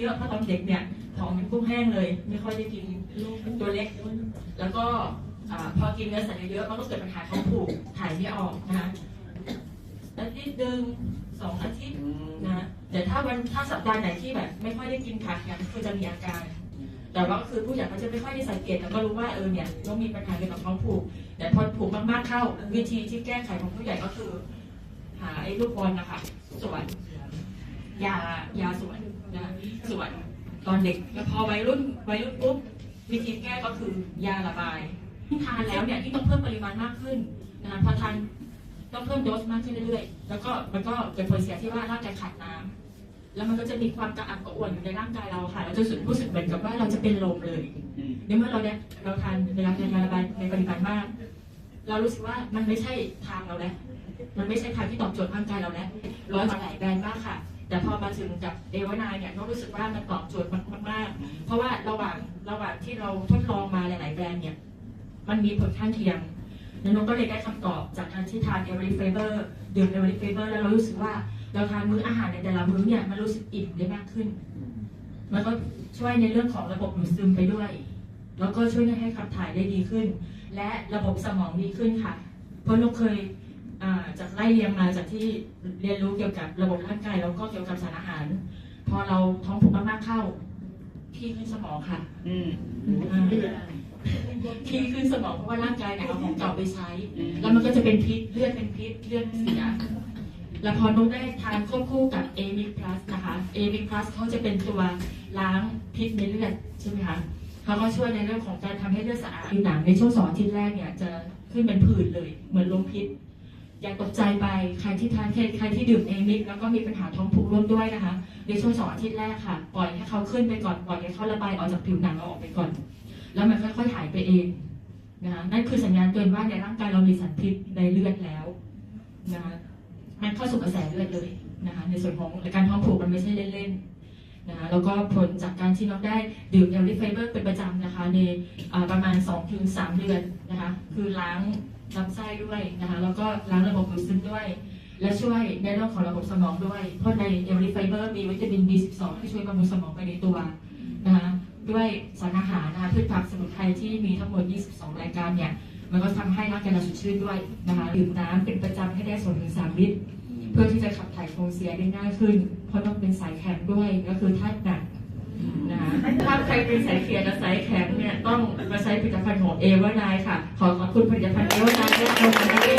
เยอะๆเพราะตอนเด็กเนี่ยท้องเป็นกุ้งแห้งเลย ไม่ค่อยได้กินตัวเล็ก แล้วก็อ่าพอกินเนื้อสัตว์เยอะๆมันก็เกิดปัญหาท้องผูกถ่ายไม่ออกนะคะอาทิตย์หนึ่งสองอาทิตย์นะแต่ถ้าวันถ้าสัปดาห์ไหนที่แบบ ไม่ค่อยได้กินผักเนี่ยคือจะมีอาการ แต่ว่าก็คือผู้ใหญ่เขาจะไม่ค่อยได้สังเกตแล้วก็รู้ว่าเออเนี่ยต้องมีปัญหาเกี่ยวกับท้องผูก แต่พอผูกมากๆเข้า วิธีที่แก้ไขของผู้ใหญ่ก็คือ หาไอ้ลูกบอลนะคะสวน ยายาสวนนะสวนตอนเด็กแล้วพอวัยรุ่นวัยรุ่นปุ๊บวิธีแก้ก็คือยาระบายที่ทานแล้วเนี่ยที่ต้องเพิ่มปริมาณมากขึ้นนะคะพอทานต้องเพิ่มโดสมากขึ้นเรื่อยๆ แล้วก็มันก็เกิดผลเสียที่ว่าร่างกายขาดน้ำแล้วมันก็จะมีความกระอักกระอ่วนอยู่ในร่างกายเราค่ะเราจะรู้สึกรู้สึกเหมือนกับว่าเราจะเป็นลมเลยในเมื่อเราเนี่ยเราทานเวลาทานยาระบายในปริมาณมาก เรารู้สึกว่ามันไม่ใช่ทางเราแล้วมันไม่ใช่ทางที่ตอบโจทย์ร่างกายเราแล้วร้อยมาหลายแบรนด์มากค่ะ แต่พอมาถึงกับเอวานายเนี่ยก็รู้สึกว่ามันตอบโจทย์มาก เพราะว่าระหว่างระหว่างที่เราทดลองมาหลาย ๆ แบรนด์เนี่ย มันมีผลข้างเคียงแล้วน้องก็เลยได้คำตอบจากการที่ทานเอเวอรี่เฟเบอร์ดื่มเอเวอรี่เฟเบอร์แล้วเรารู้สึกว่าเราทานมื้ออาหารในแต่ละมื้อเนี่ยมันรู้สึกอิ่มได้มากขึ้น มันก็ช่วยในเรื่องของระบบดูดซึมไปด้วย แล้วก็ช่วยให้ขับถ่ายได้ดีขึ้น และระบบสมองดีขึ้นค่ะ เพราะนกเคย จากไล่เรียงมาจากที่เรียนรู้เกี่ยวกับระบบร่างกายแล้วก็เกี่ยวกับสารอาหาร พอเราท้องผูกมากๆเข้าพี่ขึ้นสมองค่ะ อืมอ่าพี่ขึ้นสมองเพราะว่าร่างกายเนี่ยเอาของเก่าไปใช้ แล้วมันก็จะเป็นพิษเลือดเป็นพิษเลือดเสียแล้วพอนุกได้ทานควบคู่กับ a m i c Plus นะคะ a m i c Plus เขาจะเป็นตัวล้างพิษในเลือดใช่ไหมคะเขาก็ช่วยในเรื่องของการทำให้เลือดสะอาดผิวหนังในช่วงสองอาทิตย์แรกเนี่ยจะขึ้นเป็นผื่นเลย เหมือนลมพิษ อย่าตกใจไปใครที่ทานใครใครที่ดื่มเอมิกแล้วก็มีปัญหาท้องผูกร่วมด้วยนะคะ ในช่วงสองอาทิตย์แรกค่ะ ปล่อยให้เขาขึ้นไปก่อนปล่อยให้เขาระบายออกจากผิวหนังเราออกไปก่อน แล้วมันค่อยๆหายไปเองนะคะนั่นคือสัญญาณเตือนว่าในร่างกายเรามีสารพิษในเลือดแล้วนะคะมันเข้าสู่กระแสเลือดเลยนะคะในส่วนของการท้องผูกมันไม่ใช่เล่นๆนะคะแล้วก็ผลจากการที่น้องได้ดื่มเอลิไฟเบอร์เป็นประจำนะคะ ในประมาณ 2-3 เดือนนะคะคือล้างลำไส้ด้วยนะคะแล้วก็ล้างระบบดูดซึมด้วย และช่วยในเรื่องของระบบสมองด้วย เพราะในเอลิไฟเบอร์มีวิตามิน B12 ที่ช่วยบำรุงสมองไปในตัวนะคะด้วยสารอาหารนะคะพืชผักสมุนไพรที่มีทั้งหมด 22 รายการเนี่ยมันก็ทำให้ร่างกายเราสดชื่นด้วยนะคะดื่มน้ำเป็นประจำให้ได้2-3ถึง3ลิตร เพื่อที่จะขับถ่ายโคลเซียได้ง่ายขึ้น เพราะต้องเป็นสายแข็งด้วยก็คือธาตุหนัก ถ้าใครเป็นสายเขียนและสายแข็งเนี่ยต้องมาใช้ผลิตภัณฑ์ของเอวานายค่ะ ขอขอบคุณผลิตภัณฑ์เอวานายด้วยนะคะ